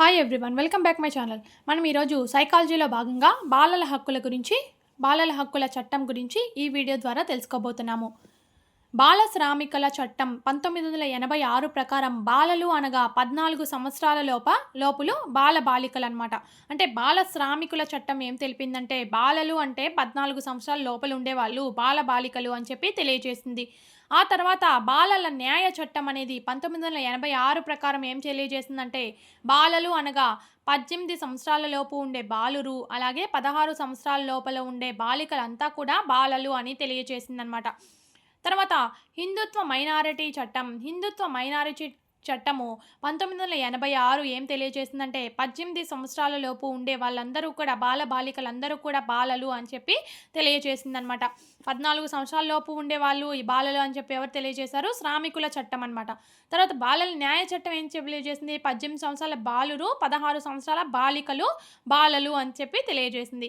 Hi everyone welcome back my channel మనం ఈరోజు సైకాలజీలో భాగంగా బాలల హక్కుల గురించి బాలల హక్కుల చట్టం గురించి ఈ వీడియో ద్వారా తెలుసుకోబోతున్నాము. బాల శ్రామికల చట్టం పంతొమ్మిది వందల ఎనభై ఆరు ప్రకారం బాలలు అనగా పద్నాలుగు సంవత్సరాల లోప లోపులు బాల బాలికలు అనమాట అంటే బాల శ్రామికుల చట్టం ఏం తెలిపిందంటే బాలలు అంటే పద్నాలుగు సంవత్సరాల లోపల ఉండేవాళ్ళు బాల బాలికలు అని చెప్పి తెలియజేసింది. ఆ తర్వాత బాలల న్యాయ చట్టం అనేది పంతొమ్మిది వందల ఎనభై ఆరు ప్రకారం ఏం తెలియజేసిందంటే బాలలు అనగా పద్దెనిమిది సంవత్సరాల లోపు ఉండే బాలురు అలాగే పదహారు సంవత్సరాల లోపల ఉండే బాలికలంతా కూడా బాలలు అని తెలియజేసిందనమాట తర్వాత హిందుత్వ మైనారిటీ చట్టం హిందుత్వ మైనారిటీ చట్టము. పంతొమ్మిది వందల ఎనభై ఆరు ఏం తెలియజేసిందంటే పద్దెనిమిది సంవత్సరాల లోపు ఉండే వాళ్ళందరూ కూడా బాల బాలికలందరూ కూడా బాలలు అని చెప్పి తెలియజేసిందనమాట. పద్నాలుగు సంవత్సరాల లోపు ఉండే వాళ్ళు ఈ బాలలు అని చెప్పి ఎవరు తెలియజేశారు? శ్రామికుల చట్టం అనమాట తర్వాత బాలల న్యాయ చట్టం ఏం తెలియజేసింది? పద్దెనిమిది సంవత్సరాల బాలురు పదహారు సంవత్సరాల బాలికలు బాలలు అని చెప్పి తెలియజేసింది.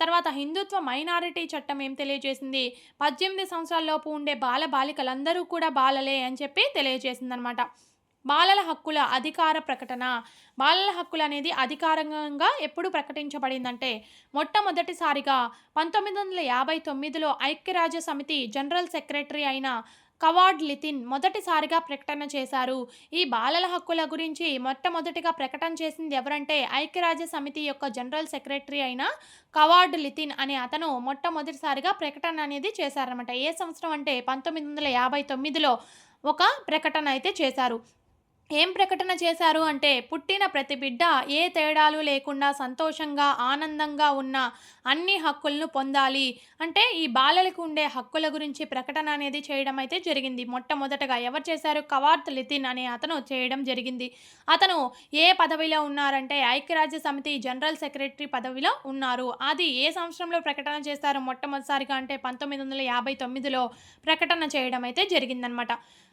తర్వాత హిందుత్వ మైనారిటీ చట్టం ఏం తెలియజేసింది? పద్దెనిమిది సంవత్సరాల లోపు ఉండే బాల బాలికలందరూ కూడా బాలలే అని చెప్పి తెలియజేసింది అనమాట బాలల హక్కుల అధికార ప్రకటన. బాలల హక్కులు అనేది అధికారికంగా ఎప్పుడు ప్రకటించబడిందంటే మొట్టమొదటిసారిగా పంతొమ్మిది వందల యాభై తొమ్మిదిలో ఐక్యరాజ్య సమితి జనరల్ సెక్రటరీ అయిన కవార్డ్ లితిన్ మొదటిసారిగా ప్రకటన చేశారు. ఈ బాలల హక్కుల గురించి మొట్టమొదటిగా ప్రకటన చేసింది ఎవరంటే ఐక్యరాజ్య సమితి యొక్క జనరల్ సెక్రటరీ అయిన కవార్డ్ లితిన్ అనే అతను మొట్టమొదటిసారిగా ప్రకటన అనేది చేశారనమాట ఏ సంవత్సరం అంటే పంతొమ్మిది వందల యాభై తొమ్మిదిలో ఒక ప్రకటన అయితే చేశారు. ఏం ప్రకటన చేశారు అంటే పుట్టిన ప్రతి బిడ్డ ఏ తేడాలు లేకుండా సంతోషంగా ఆనందంగా ఉన్న అన్ని హక్కులను పొందాలి. అంటే ఈ బాలలకు ఉండే హక్కుల గురించి ప్రకటన అనేది చేయడం అయితే జరిగింది. మొట్టమొదటగా ఎవరు చేశారు? కవార్త్ లితిన్ అనే అతను చేయడం జరిగింది. అతను ఏ పదవిలో ఉన్నారంటే ఐక్యరాజ్య సమితి జనరల్ సెక్రటరీ పదవిలో ఉన్నారు. అది ఏ సంవత్సరంలో ప్రకటన చేస్తారు మొట్టమొదటిసారిగా అంటే పంతొమ్మిది వందల యాభై తొమ్మిదిలో ప్రకటన చేయడం అయితే జరిగిందనమాట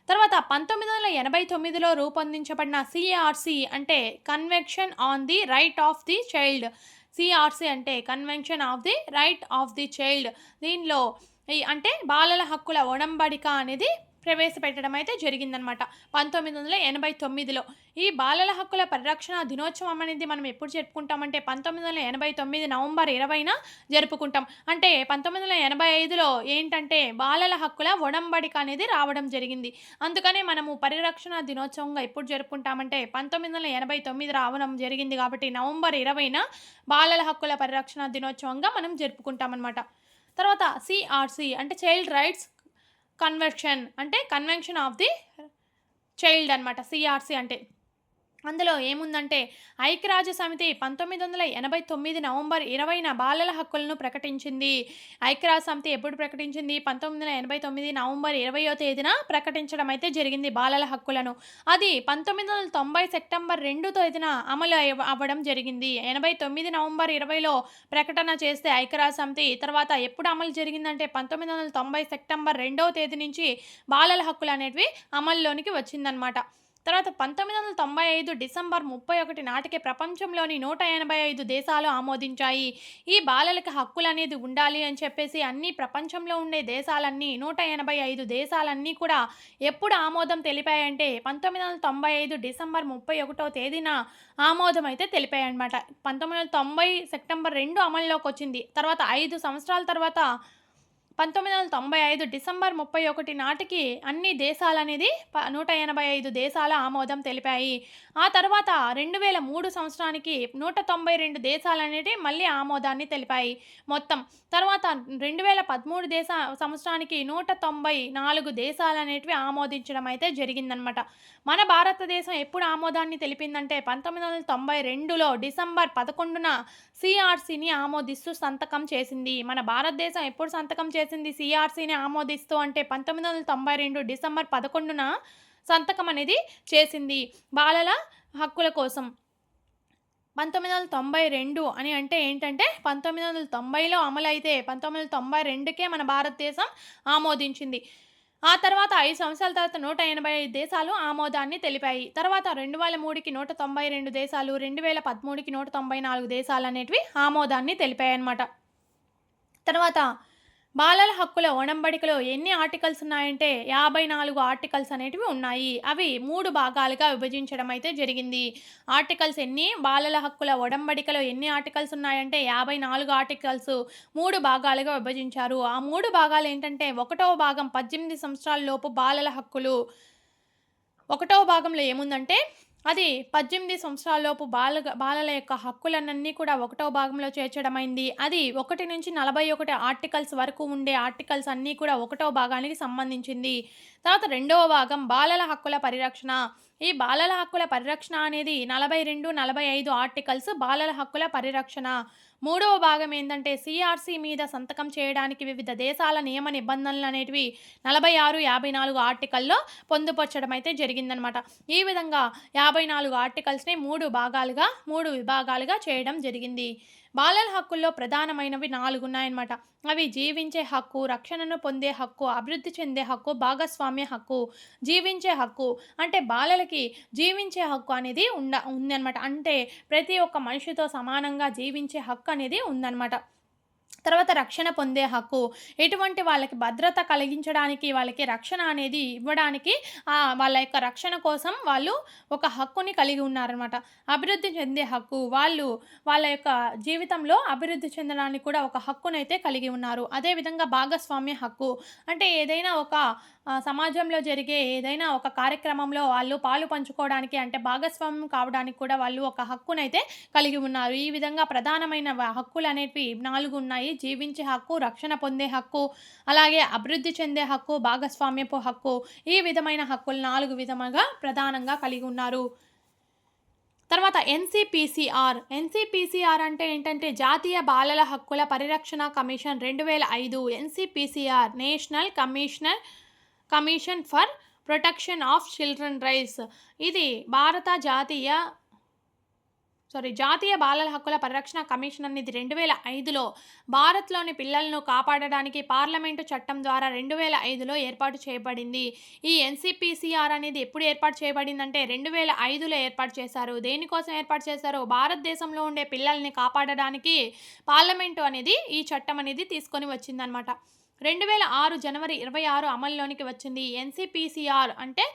తర్వాత పంతొమ్మిది వందల ఎనభై తొమ్మిదిలో రూపొందించబడిన సిఆర్సి అంటే convection on the right of the child CRC అంటే convention of the right of the child దీనిలో ఈ అంటే బాలల హక్కుల ఒడంబడిక అనేది ప్రవేశపెట్టడం అయితే జరిగిందనమాట పంతొమ్మిది వందల ఎనభై తొమ్మిదిలో ఈ బాలల హక్కుల పరిరక్షణ దినోత్సవం అనేది మనం ఎప్పుడు జరుపుకుంటామంటే పంతొమ్మిది వందల ఎనభై తొమ్మిది నవంబర్ ఇరవైన జరుపుకుంటాం. అంటే పంతొమ్మిది వందల ఎనభై ఐదులో ఏంటంటే బాలల హక్కుల ఒడంబడిక అనేది రావడం జరిగింది. అందుకనే మనము పరిరక్షణ దినోత్సవంగా ఎప్పుడు జరుపుకుంటామంటే పంతొమ్మిది వందల ఎనభై తొమ్మిది రావడం జరిగింది కాబట్టి నవంబర్ ఇరవైన బాలల హక్కుల పరిరక్షణ దినోత్సవంగా మనం జరుపుకుంటామన్నమాట. తర్వాత సిఆర్సి అంటే చైల్డ్ రైట్స్ కన్వెక్షన్ అంటే కన్వెన్షన్ ఆఫ్ ది చైల్డ్ అనమాట సిఆర్సి అంటే. అందులో ఏముందంటే ఐక్యరాజ్య సమితి పంతొమ్మిది వందల ఎనభై తొమ్మిది నవంబర్ ఇరవైన బాలల హక్కులను ప్రకటించింది. ఐక్యరాజ్య సమితి ఎప్పుడు ప్రకటించింది? పంతొమ్మిది వందల ఎనభై తొమ్మిది నవంబర్ ఇరవయో తేదీన ప్రకటించడం అయితే జరిగింది బాలల హక్కులను. అది పంతొమ్మిది వందల తొంభై సెప్టెంబర్ రెండు తేదీన అమలు అవ్వడం జరిగింది. ఎనభై తొమ్మిది నవంబర్ ఇరవైలో ప్రకటన చేస్తే ఐక్యరాజ్య సమితి తర్వాత ఎప్పుడు అమలు జరిగిందంటే పంతొమ్మిది వందల తొంభై సెప్టెంబర్ రెండవ తేదీ నుంచి బాలల హక్కులు అనేటివి అమల్లోనికి వచ్చిందనమాట తర్వాత పంతొమ్మిది వందల తొంభై ఐదు డిసెంబర్ ముప్పై ఒకటి నాటికి ప్రపంచంలోని నూట ఎనభై ఐదు దేశాలు ఆమోదించాయి. ఈ బాలలకు హక్కులు అనేది ఉండాలి అని చెప్పేసి అన్ని ప్రపంచంలో ఉండే దేశాలన్నీ నూట ఎనభై ఐదు దేశాలన్నీ కూడా ఎప్పుడు ఆమోదం తెలిపాయంటే పంతొమ్మిది వందల తొంభై ఐదు డిసెంబర్ ముప్పై ఒకటో తేదీన ఆమోదం అయితే తెలిపాయన్నమాట. పంతొమ్మిది వందల తొంభై సెప్టెంబర్ రెండు అమల్లోకి వచ్చింది తర్వాత ఐదు సంవత్సరాల తర్వాత పంతొమ్మిది వందల తొంభై ఐదు డిసెంబర్ ముప్పై ఒకటి నాటికి అన్ని దేశాలనేది ప- నూట ఎనభై ఐదు దేశాల ఆమోదం తెలిపాయి. ఆ తర్వాత రెండు వేల మూడు సంవత్సరానికి నూట తొంభై రెండు దేశాలనేది మళ్ళీ ఆమోదాన్ని తెలిపాయి. మొత్తం తర్వాత రెండు వేల పదమూడు దేశ సంవత్సరానికి నూట తొంభై నాలుగు దేశాలనేటివి ఆమోదించడం అయితే జరిగిందనమాట మన భారతదేశం ఎప్పుడు ఆమోదాన్ని తెలిపిందంటే పంతొమ్మిది వందల తొంభై రెండులో డిసెంబర్ పదకొండున సిఆర్సిని ఆమోదిస్తూ సంతకం చేసింది. మన భారతదేశం ఎప్పుడు సంతకం చేసింది? సిఆర్సీని ఆమోదిస్తూ అంటే పంతొమ్మిది వందల తొంభై రెండు డిసెంబర్ పదకొండున సంతకం అనేది చేసింది బాలల హక్కుల కోసం. పంతొమ్మిది వందల తొంభై రెండు అని అంటే ఏంటంటే పంతొమ్మిది వందల తొంభైలో అమలైతే పంతొమ్మిది వందల తొంభై రెండుకే మన భారతదేశం ఆమోదించింది. ఆ తర్వాత ఐదు సంవత్సరాల తర్వాత నూట ఎనభై ఐదు దేశాలు ఆమోదాన్ని తెలిపాయి. తర్వాత రెండు వేల మూడుకి నూట తొంభై రెండు దేశాలు రెండు వేల పదమూడుకి నూట తొంభై నాలుగు దేశాలు అనేటివి ఆమోదాన్ని తెలిపాయి అన్నమాట తర్వాత బాలల హక్కుల ఒడంబడికలో ఎన్ని ఆర్టికల్స్ ఉన్నాయంటే యాభై నాలుగు ఆర్టికల్స్ అనేటివి ఉన్నాయి. అవి మూడు భాగాలుగా విభజించడం అయితే జరిగింది. ఆర్టికల్స్ ఎన్ని బాలల హక్కుల ఒడంబడికలో ఎన్ని ఆర్టికల్స్ ఉన్నాయంటే యాభై నాలుగు ఆర్టికల్స్ మూడు భాగాలుగా విభజించారు. ఆ మూడు భాగాలు ఏంటంటే ఒకటవ భాగం పద్దెనిమిది సంవత్సరాల లోపు బాలల హక్కులు ఒకటవ భాగంలో ఏముందంటే అది పద్దెనిమిది సంవత్సరాలలోపు బాల బాలల యొక్క హక్కులన్నీ కూడా ఒకటో భాగంలో చేర్చడమైంది. అది ఒకటి నుంచి నలభై ఒకటి ఆర్టికల్స్ వరకు ఉండే ఆర్టికల్స్ అన్నీ కూడా ఒకటో భాగానికి సంబంధించింది. తర్వాత రెండవ భాగం బాలల హక్కుల పరిరక్షణ. ఈ బాలల హక్కుల పరిరక్షణ అనేది నలభై రెండు నలభై ఐదు ఆర్టికల్స్ బాలల హక్కుల పరిరక్షణ. మూడవ భాగం ఏంటంటే సిఆర్సీ మీద సంతకం చేయడానికి వివిధ దేశాల నియమ నిబంధనలు అనేటివి నలభై ఆరు యాభై నాలుగు ఆర్టికల్లో పొందుపరచడం అయితే జరిగిందనమాట. ఈ విధంగా యాభై నాలుగు ఆర్టికల్స్ని మూడు భాగాలుగా మూడు విభాగాలుగా చేయడం జరిగింది. బాలల హక్కుల్లో ప్రధానమైనవి నాలుగు ఉన్నాయన్నమాట అవి జీవించే హక్కు రక్షణను పొందే హక్కు అభివృద్ధి చెందే హక్కు భాగస్వామ్య హక్కు జీవించే హక్కు అంటే బాలలకి జీవించే హక్కు అనేది ఉండ ఉందన్నమాట. అంటే ప్రతి ఒక్క మనిషితో సమానంగా జీవించే హక్కు అనేది ఉందన్నమాట. తర్వాత రక్షణ పొందే హక్కు. ఎటువంటి వాళ్ళకి భద్రత కలిగించడానికి వాళ్ళకి రక్షణ అనేది ఇవ్వడానికి వాళ్ళ యొక్క రక్షణ కోసం వాళ్ళు ఒక హక్కుని కలిగి ఉన్నారనమాట అభివృద్ధి చెందే హక్కు. వాళ్ళు వాళ్ళ యొక్క జీవితంలో అభివృద్ధి చెందడానికి కూడా ఒక హక్కునైతే కలిగి ఉన్నారు. అదేవిధంగా భాగస్వామ్య హక్కు. అంటే ఏదైనా ఒక సమాజంలో జరిగే ఏదైనా ఒక కార్యక్రమంలో వాళ్ళు పాలు పంచుకోవడానికి అంటే భాగస్వామ్యం కావడానికి కూడా వాళ్ళు ఒక హక్కునైతే కలిగి ఉన్నారు. ఈ విధంగా ప్రధానమైన హక్కులు అనేవి నాలుగు ఉన్నాయి. జీవించే హక్కు రక్షణ పొందే హక్కు అలాగే అభివృద్ధి చెందే హక్కు భాగస్వామ్యపు హక్కు ఈ విధమైన హక్కులు నాలుగు విధముగా ప్రధానంగా కలిగి ఉన్నారు. తర్వాత ఎన్సిపిసిఆర్ ఎన్సిపిసిఆర్ అంటే ఏంటంటే జాతీయ బాలల హక్కుల పరిరక్షణ కమిషన్ రెండు వేల ఐదు NCPCR national commissioner commission for protection of children rights ఇది భారత జాతీయ సారీ జాతీయ బాలల హక్కుల పరిరక్షణ కమిషన్ అనేది రెండు వేల ఐదులో భారత్లోని పిల్లలను కాపాడడానికి పార్లమెంటు చట్టం ద్వారా రెండు వేల ఐదులో ఏర్పాటు చేయబడింది. ఈ ఎన్సిపిసిఆర్ అనేది ఎప్పుడు ఏర్పాటు చేయబడిందంటే రెండు వేల ఐదులో ఏర్పాటు చేశారు. దేనికోసం ఏర్పాటు చేశారు? భారతదేశంలో ఉండే పిల్లల్ని కాపాడడానికి పార్లమెంటు అనేది ఈ చట్టం అనేది తీసుకొని వచ్చిందనమాట రెండు వేల ఆరు జనవరి ఇరవై ఆరు అమల్లోనికి వచ్చింది. ఎన్సిపిసిఆర్ అంటే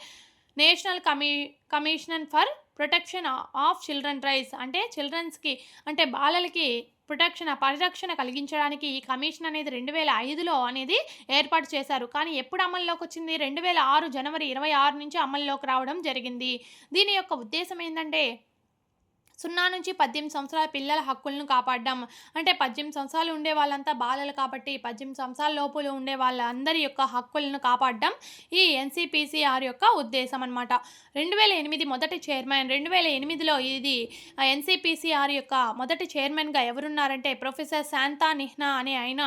national commi commission for protection of children rights. అంటే చిల్డ్రన్స్కి అంటే బాలలకి ప్రొటెక్షన్ పరిరక్షణ కలిగించడానికి ఈ కమిషన్ అనేది రెండు వేల ఐదులో అనేది ఏర్పాటు చేశారు. కానీ ఎప్పుడు అమల్లోకి వచ్చింది? రెండు వేల ఆరు జనవరి ఇరవై ఆరు నుంచి అమల్లోకి రావడం జరిగింది. దీని యొక్క ఉద్దేశం ఏంటంటే సున్నా నుంచి పద్దెనిమిది సంవత్సరాల పిల్లల హక్కులను కాపాడడం. అంటే పద్దెనిమిది సంవత్సరాలు ఉండే వాళ్ళంతా బాలలు కాబట్టి పద్దెనిమిది సంవత్సరాల లోపల ఉండే వాళ్ళందరి యొక్క హక్కులను కాపాడడం ఈ ఎన్సిపిసిఆర్ యొక్క ఉద్దేశం అనమాట రెండు వేల ఎనిమిది మొదటి చైర్మన్ రెండు వేల ఎనిమిదిలో ఇది ఎన్సిపిసిఆర్ యొక్క మొదటి చైర్మన్గా ఎవరున్నారంటే ప్రొఫెసర్ శాంతా నిహ్నా అనే ఆయన.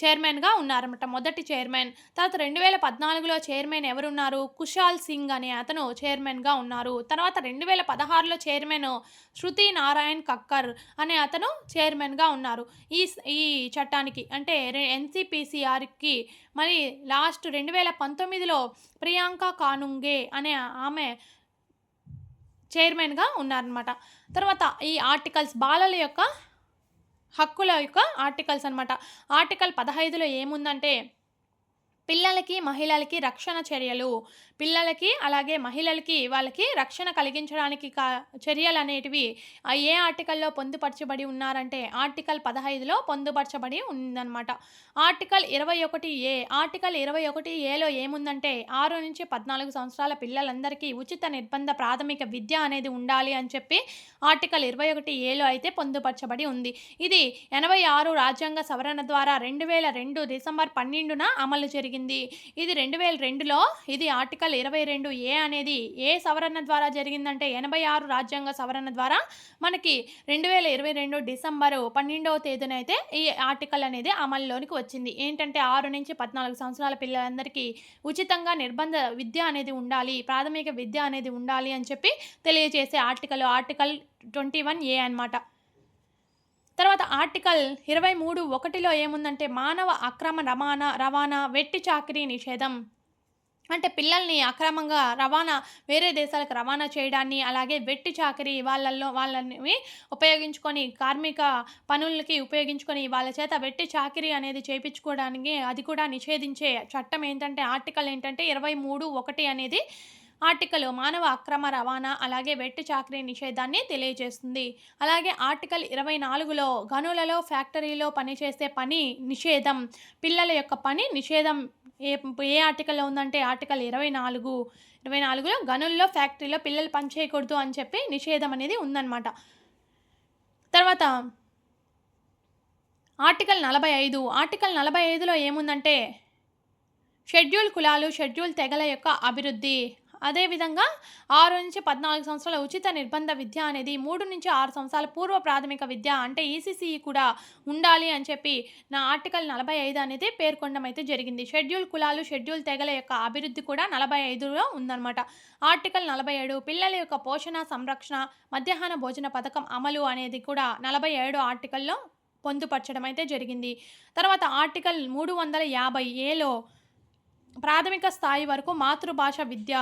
చైర్మన్గా ఉన్నారన్నమాట. మొదటి చైర్మన్ తర్వాత రెండు వేల పద్నాలుగులో చైర్మన్ ఎవరున్నారు? కుషాల్ సింగ్ అనే అతను చైర్మన్గా ఉన్నారు. తర్వాత రెండు వేల పదహారులో చైర్మన్ శృతి నారాయణ్ కక్కర్ అనే అతను చైర్మన్గా ఉన్నారు. ఈ ఈ చట్టానికి అంటే ఎన్సిపిసిఆర్కి మరి లాస్ట్ రెండు వేల పంతొమ్మిదిలో ప్రియాంక కానుంగే అనే ఆమె చైర్మన్గా ఉన్నారనమాట తర్వాత ఈ ఆర్టికల్స్ బాలల యొక్క హక్కుల యొక్క ఆర్టికల్స్ అనమాట ఆర్టికల్ పదహైదులో ఏముందంటే పిల్లలకి మహిళలకి రక్షణ చర్యలు. పిల్లలకి అలాగే మహిళలకి వాళ్ళకి రక్షణ కలిగించడానికి కా చర్యలు అనేటివి ఏ ఆర్టికల్లో పొందుపరచబడి ఉన్నారంటే ఆర్టికల్ పదహైదులో పొందుపరచబడి ఉందన్నమాట. ఆర్టికల్ ఇరవై ఒకటి ఏ ఆర్టికల్ ఇరవై ఒకటి ఏలో ఏముందంటే ఆరు నుంచి పద్నాలుగు సంవత్సరాల పిల్లలందరికీ ఉచిత నిర్బంధ ప్రాథమిక విద్య అనేది ఉండాలి అని చెప్పి ఆర్టికల్ ఇరవై ఒకటి ఏలో అయితే పొందుపరచబడి ఉంది. ఇది ఎనభై ఆరు రాజ్యాంగ సవరణ ద్వారా రెండు వేల రెండు డిసెంబర్ పన్నెండున అమలు జరిగింది. ఇది రెండు వేల రెండులో ఇది ఆర్టికల్ ఆర్టికల్ ఇరవై రెండు ఏ అనేది ఏ సవరణ ద్వారా జరిగిందంటే ఎనభై ఆరు రాజ్యాంగ సవరణ ద్వారా మనకి రెండు వేల ఇరవై రెండు డిసెంబరు పన్నెండవ తేదీన అయితే ఈ ఆర్టికల్ అనేది అమల్లోనికి వచ్చింది. ఏంటంటే ఆరు నుంచి పద్నాలుగు సంవత్సరాల పిల్లలందరికీ ఉచితంగా నిర్బంధ విద్య అనేది ఉండాలి ప్రాథమిక విద్య అనేది ఉండాలి అని చెప్పి తెలియజేసే article article twenty one A అనమాట తర్వాత ఆర్టికల్ ఇరవై మూడు ఒకటిలో ఏముందంటే మానవ అక్రమ రవాణా రవాణా వెట్టి చాకరీ నిషేధం. అంటే పిల్లల్ని అక్రమంగా రవాణా వేరే దేశాలకు రవాణా చేయడాన్ని అలాగే వెట్టి చాకరీ వాళ్ళల్లో వాళ్ళని ఉపయోగించుకొని కార్మిక పనులకి ఉపయోగించుకొని వాళ్ళ చేత వెట్టి చాకరీ అనేది చేయించుకోవడానికి అది కూడా నిషేధించే చట్టం ఏంటంటే ఆర్టికల్ ఏంటంటే ఇరవై మూడు ఒకటి అనేది ఆర్టికల్ మానవ అక్రమ రవాణా అలాగే వెట్టి చాకరీ నిషేధాన్ని తెలియజేస్తుంది. అలాగే ఆర్టికల్ ఇరవై నాలుగులో గనులలో ఫ్యాక్టరీలో పనిచేసే పని నిషేధం పిల్లల యొక్క పని నిషేధం ఏ ఏ ఆర్టికల్లో ఉందంటే ఆర్టికల్ ఇరవై నాలుగు ఇరవై నాలుగులో గనుల్లో ఫ్యాక్టరీలో పిల్లలు పని చేయకూడదు అని చెప్పి నిషేధం అనేది ఉందన్నమాట. తర్వాత ఆర్టికల్ నలభై ఐదు ఆర్టికల్ నలభై ఐదులో ఏముందంటే షెడ్యూల్ కులాలు షెడ్యూల్ తెగల యొక్క అభివృద్ధి అదేవిధంగా ఆరు నుంచి పద్నాలుగు సంవత్సరాల ఉచిత నిర్బంధ విద్య అనేది మూడు నుంచి ఆరు సంవత్సరాల పూర్వ ప్రాథమిక విద్య అంటే ఈసీసీ కూడా ఉండాలి అని చెప్పి నా ఆర్టికల్ నలభై ఐదు అనేది పేర్కొనడం అయితే జరిగింది. షెడ్యూల్ కులాలు షెడ్యూల్ తెగల యొక్క అభివృద్ధి కూడా నలభై ఐదులో ఉందన్నమాట. ఆర్టికల్ నలభై ఏడు పిల్లల యొక్క పోషణ సంరక్షణ మధ్యాహ్న భోజన పథకం అమలు అనేది కూడా నలభై ఏడు ఆర్టికల్లో పొందుపరచడం అయితే జరిగింది. తర్వాత ఆర్టికల్ మూడు వందల యాభై ఏలో ప్రాథమిక స్థాయి వరకు మాతృభాష విద్య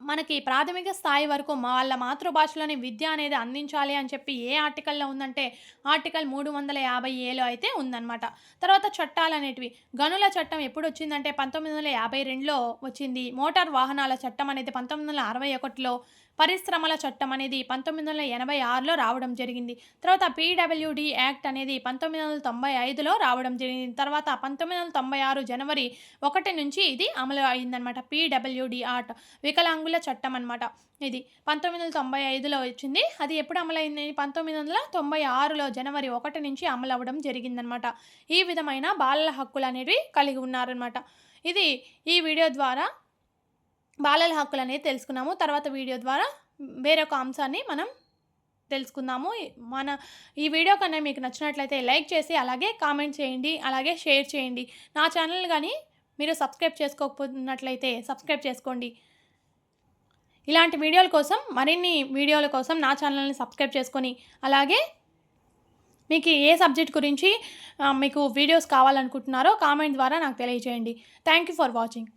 మనకి ప్రాథమిక స్థాయి వరకు వాళ్ళ మాతృభాషలోని విద్య అనేది అందించాలి అని చెప్పి ఏ ఆర్టికల్లో ఉందంటే ఆర్టికల్ మూడు వందల యాభై ఏలో అయితే ఉందన్నమాట. తర్వాత చట్టాలు అనేటివి. గనుల చట్టం ఎప్పుడు వచ్చిందంటే పంతొమ్మిది వందల యాభై రెండులో వచ్చింది. మోటార్ వాహనాల చట్టం అనేది పంతొమ్మిది వందల అరవై ఒకటిలో పరిశ్రమల చట్టం అనేది పంతొమ్మిది వందల ఎనభై ఆరులో రావడం జరిగింది. తర్వాత పీడబ్ల్యూడి యాక్ట్ అనేది పంతొమ్మిది వందల తొంభై ఐదులో రావడం జరిగింది. తర్వాత పంతొమ్మిది వందల తొంభై ఆరు జనవరి ఒకటి నుంచి ఇది అమలు అయిందనమాట పీడబ్ల్యూడి ఆర్ట్ వికలాంగుల చట్టం అనమాట ఇది. పంతొమ్మిది వందల తొంభై ఐదులో వచ్చింది. అది ఎప్పుడు అమలైంది? పంతొమ్మిది వందల తొంభై ఆరులో జనవరి ఒకటి నుంచి అమలు అవ్వడం జరిగిందనమాట ఈ విధమైన బాలల హక్కులు అనేవి కలిగి ఉన్నారనమాట ఇది ఈ వీడియో ద్వారా బాలల హక్కులు అనేది తెలుసుకున్నాము. తర్వాత వీడియో ద్వారా వేరొక అంశాన్ని మనం తెలుసుకుందాము. మన ఈ వీడియో కన్నా మీకు నచ్చినట్లయితే లైక్ చేసి అలాగే కామెంట్ చేయండి అలాగే షేర్ చేయండి. నా ఛానల్ కానీ మీరు సబ్స్క్రైబ్ చేసుకోకపోతున్నట్లయితే సబ్స్క్రైబ్ చేసుకోండి. ఇలాంటి వీడియోల కోసం మరిన్ని వీడియోల కోసం నా ఛానల్ని సబ్స్క్రైబ్ చేసుకొని అలాగే మీకు ఏ సబ్జెక్ట్ గురించి మీకు వీడియోస్ కావాలనుకుంటున్నారో కామెంట్ ద్వారా నాకు తెలియజేయండి. Thank you for watching.